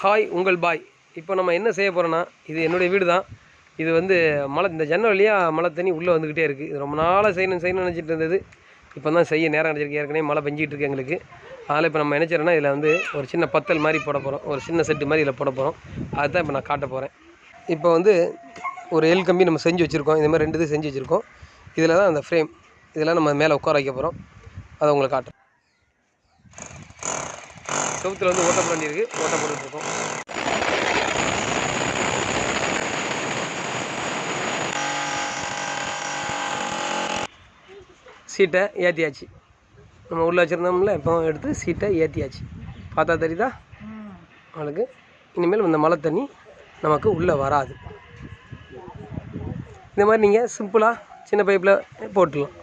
Hi உங்கள் பாய். இப்போ நம்ம என்ன செய்ய போகிறோன்னா இது என்னுடைய வீடு தான் இது வந்து மழை இந்த ஜன்னல் வழியாக மழை தண்ணி உள்ளே வந்துக்கிட்டே இருக்குது இது ரொம்ப நாளாக செய்யணும் செய்யணும்னு நினச்சிட்டு இருந்தது. இப்போ தான் செய்ய நேரம் கிடச்சிருக்கு. ஏற்கனவே மழை பெஞ்சிட்டு இருக்கு எங்களுக்கு. அதில் இப்போ நம்ம நினச்சிரோன்னா இதில் வந்து ஒரு சின்ன பத்தல் மாதிரி போட போகிறோம் ஒரு சின்ன செட்டு மாதிரி இதில் போட போகிறோம் அதுதான் இப்போ நான் காட்ட போகிறேன் இப்போ வந்து ஒரு எல் கம்பி நம்ம செஞ்சு வச்சுருக்கோம். இந்த மாதிரி ரெண்டு இது செஞ்சு வச்சுருக்கோம். இதில் தான் அந்த ஃப்ரேம் இதெல்லாம் நம்ம மேலே உட்கார வைக்க போகிறோம் அதை உங்களுக்கு காட்டுறோம் செவத்தில் வந்து ஓட்ட பண்ணி இருக்கு ஓட்ட போட்டுட்ருக்கோம். சீட்டை ஏற்றியாச்சு நம்ம உள்ளே வச்சுருந்தோம்ல இப்போ எடுத்து சீட்டை ஏற்றியாச்சு பார்த்தா தெரியுதா? அவளுக்கு இனிமேல் இந்த மழை தண்ணி நமக்கு உள்ளே வராது. இந்த மாதிரி நீங்கள் சிம்பிளாக சின்ன பைப்பில் போட்டுடலாம்.